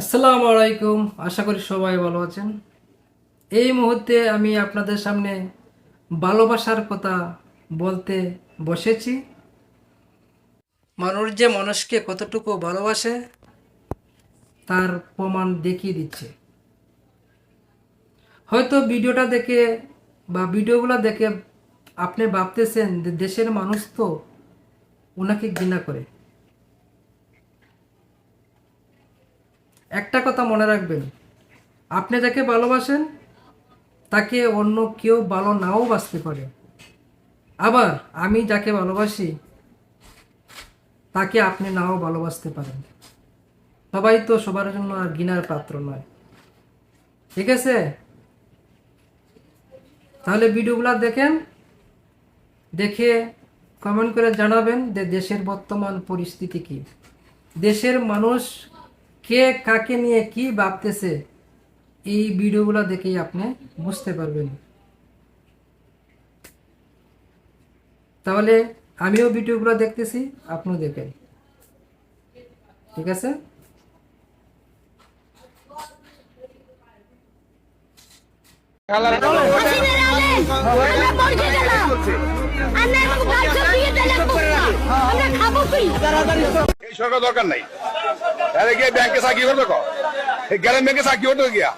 আসসালামু আলাইকুম। আশা করি সবাই ভালো আছেন। এই মুহূর্তে আমি আপনাদের সামনে ভালোবাসার কথা বলতে বসেছি। মানুষ যে মানুষকে কতটুকু ভালোবাসে, তার প্রমাণ দেখিয়ে দিচ্ছে। হয়তো ভিডিওটা দেখে বা ভিডিওগুলো দেখে আপনি ভাবতেছেন যে দেশের মানুষ তো ওনাকে ঘৃণা করে। একটা কথা মনে রাখবেন। আপনি যাকে ভালোবাসেন, তাকে অন্য কেউ ভালো নাও বাঁচতে পারে। আবার আমি যাকে ভালোবাসি, তাকে আপনি নাও ভালোবাসতে পারেন। সবাই তো সবার জন্য আর ঘৃণার পাত্র নয়। ঠিক আছে? তাহলে ভিডিওগুলো দেখেন, দেখে কমেন্ট করে জানাবেন যে দেশের বর্তমান পরিস্থিতি কি। দেশের মানুষ কে কাকে নিয়ে কি ভাবতেছে এই ভিডিওগুলো দেখেই আপনি বুঝতে পারবেন। তাহলে আমিও ভিডিওগুলো দেখতেছি আপনিও দেখেন। ঠিক আছে? এই সরকার দরকার নাই। তাহলে গিয়ে ব্যাংকে চাকরি করতো কো? এই ব্যাংকে চাকরি করতো গিয়া?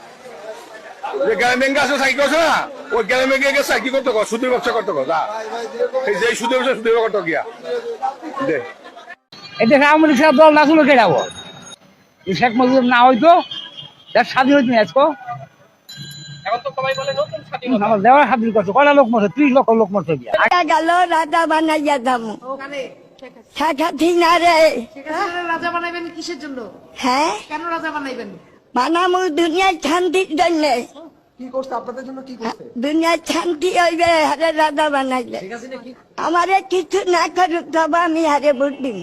যে গ্রাম ব্যাংকে আসলে চাকরি করছ না ওই গ্রাম ব্যাংকে গিয়ে চাকরি করতো কো সুদের ব্যবসা করতো কো যা। এই যে সুদের ব্যবসা সুদের ব্যবসা করতো গিয়া। দে। এদেশে আওয়ামী লীগ দল না শুনে কে যাব এই শেখ মুজিব না হইতো তার স্বাধীন হইতো না আজকে। দেওয়ার স্বাধীন করছে কয়টা লোক মরছে? ত্রিশ লক্ষ লোক মরছে গিয়া। গেল রাজা বানাইয়া দাম। শেখ হাসিনা রে। রাজা বানাইবেন কিসের জন্য? হ্যাঁ? কেন রাজা বানাইবেন? বানামু দুনিয়ার শান্তির জন্য। কি করছে? আপনাদের জন্য কি করছে? দুনিয়ার শান্তি হইবে হারে রাজা বানাইলে। আমারে কিছু না করুক তবে আমি হারে ভোট দিব।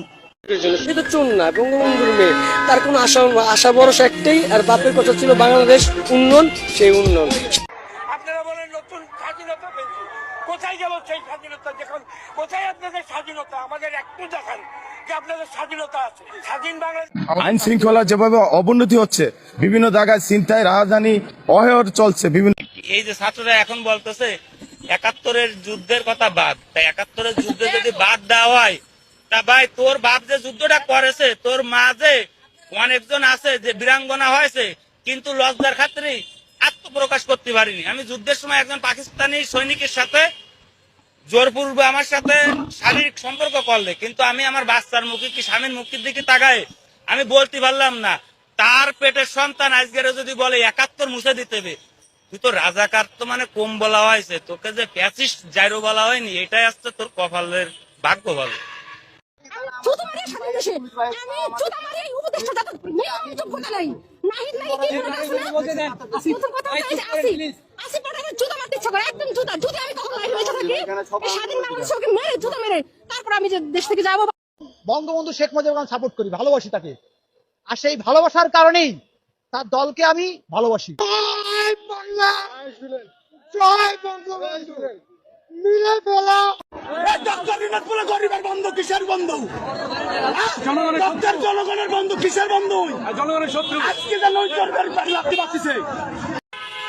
সে তো চোর না বঙ্গবন্ধুর মেয়ে। তার কোনো আশা আশা ভরসা একটাই আর বাপের কথা ছিল বাংলাদেশ উন্নয়ন সেই উন্নয়ন। আপনারা বলেন নতুন স্বাধীনতা পেয়েছি। কোথায় গেল সেই স্বাধীনতা? যখন কোথায় আপনাদের স্বাধীনতা? আমাদের একটু দেখান যে আপনাদের স্বাধীনতা আছে। স্বাধীন বাংলাদেশ আইন শৃঙ্খলা যেভাবে অবনতি হচ্ছে বিভিন্ন জায়গায় চিন্তায় রাজধানী অহের চলছে বিভিন্ন এই যে ছাত্ররা এখন বলতেছে একাত্তরের যুদ্ধের কথা বাদ। তা একাত্তরের যুদ্ধে যদি বাদ দেওয়া হয় তা ভাই তোর বাপ যে যুদ্ধটা করেছে তোর মা যে অনেকজন আছে যে বীরাঙ্গনা হয়েছে কিন্তু লজ্জার খাতিরে আত্মপ্রকাশ করতে পারিনি। আমি যুদ্ধের সময় একজন পাকিস্তানি সৈনিকের সাথে জোরপূর্বে আমার সাথে শারীরিক সম্পর্ক করলে, কিন্তু আমি আমার বাচ্চার মুখে কি স্বামীর মুখের দিকে তাকায় আমি বলতে পারলাম না। তার পেটের সন্তান আজকের যদি বলে, একাত্তর মুছে দিতে হবে তুই তো রাজাকার তো মানে কম বলা হয়েছে। তোকে যে প্যাচিস জাইরো বলা হয়নি, এটাই আসছে তোর কপালের ভাগ্য ভালো জুতো মারি দেশে আমি জুতো মারি এই উপদেশটা দাদা আমি চুপ নাই। নাহিদ নাই কি করে আছে না প্রথম কথা হচ্ছে আসি। আসি পরে আমি মারতে ইচ্ছা করে একদম জুতা। যদি আমি তখন লাইভ থাকি এই স্বাধীন বাংলাদেশ ওকে মেরে জুতো মেরে তারপর আমি যে দেশ থেকে যাব। বঙ্গবন্ধু শেখ মুজিবুর রহমান সাপোর্ট করি ভালোবাসি তাকে। আর সেই ভালোবাসার কারণেই তার দলকে আমি ভালোবাসি। ডক্টর রিনাত বলে গরিবের বন্ধু কিসের বন্ধু? জনগণের বন্ধু কিসের বন্ধু? জনগণের শত্রু। আজকে যে নৈজর লাগতে পারতেছে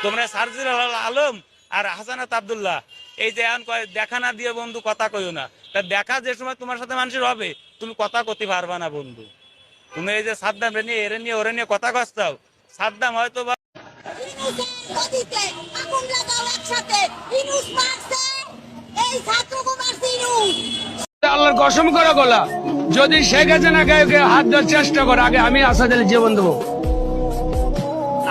তোমরা সার্জির আলম আর হাসানাত আব্দুল্লাহ এই যে এখন কয় দেখা না দিয়ে বন্ধু কথা কইও না। তা দেখা যে সময় তোমার সাথে মানুষের হবে তুমি কথা করতে পারবা না বন্ধু। তুমি এই যে সাদ্দাম রে নিয়ে এরে নিয়ে ওরে নিয়ে কথা কস্তাও। সাদ্দাম হয়তো বা কসম করে গলা যদি শেখ হাসিনা গায়কে হাত দেওয়ার চেষ্টা করে, আগে আমি আসাদ আলী জীবন দেবো।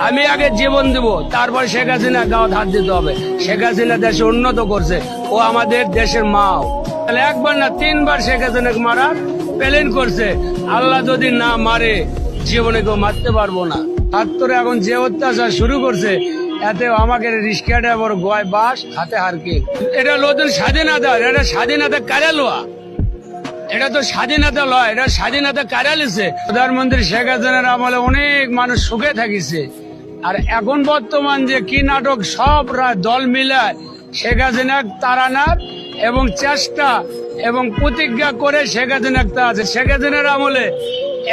আমি আগে জীবন দেব, তারপর শেখ হাসিনা গাঁত হাত দিতে হবে। শেখ হাসিনা দেশে উন্নত করছে, ও আমাদের দেশের মাও। তাহলে একবার না তিনবার শেখ হাসিনাকে মারার প্লেন করছে। আল্লাহ যদি না মারে, জীবনে কেউ মারতে পারব না। ছাত্র এখন যে অত্যাচার শুরু করছে, এতে আমাকে রিস্কা ড্রাইভার গয় বাস, হাতে হারকে এটা নতুন স্বাধীনতা, এটা স্বাধীনতা কারে লোয়া। এটা তো স্বাধীনতা লয়, এটা স্বাধীনতা কারা লিছে প্রধানমন্ত্রী শেখ হাসিনার আমলে অনেক মানুষ সুখে থাকিছে। আর এখন বর্তমান যে কি নাটক, সব দল মিলায় শেখ হাসিনা তারানার এবং চেষ্টা এবং প্রতিজ্ঞা করে শেখ হাসিনা তা আছে। শেখ হাসিনার আমলে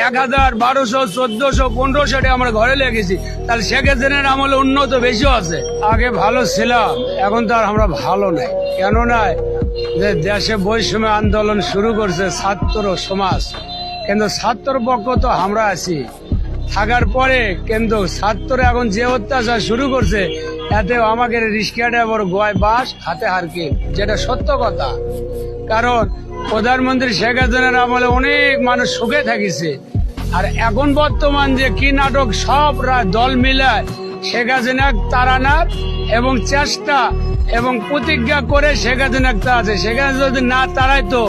এক হাজার বারোশো, চোদ্দশো, পনেরোশো টাকা আমরা ঘরে লেগেছি। তাহলে শেখ হাসিনার আমলে উন্নত বেশি আছে। আগে ভালো ছিলাম, এখন তো আর আমরা ভালো নাই। কেন নয় যে দেশে বৈষম্য আন্দোলন শুরু করছে ছাত্র সমাজ। কিন্তু ছাত্র পক্ষ তো আমরা আছি। থাকার পরে কিন্তু ছাত্র এখন যে অত্যাচার শুরু করছে এতে আমাকে রিস্কা ড্রাইভার গোয় বাস, হাতে হারকিন, যেটা সত্য কথা। কারণ প্রধানমন্ত্রী শেখ হাসিনার আমলে অনেক মানুষ সুখে থাকিছে। আর এখন বর্তমান যে কি নাটক, সব দল মিলায় শেখ হাসিনা তারানাথ এবং চেষ্টা এবং প্রতিজ্ঞা করে শেখ হাসিনা আছে। শেখ হাসিনা যদি না তারাইতো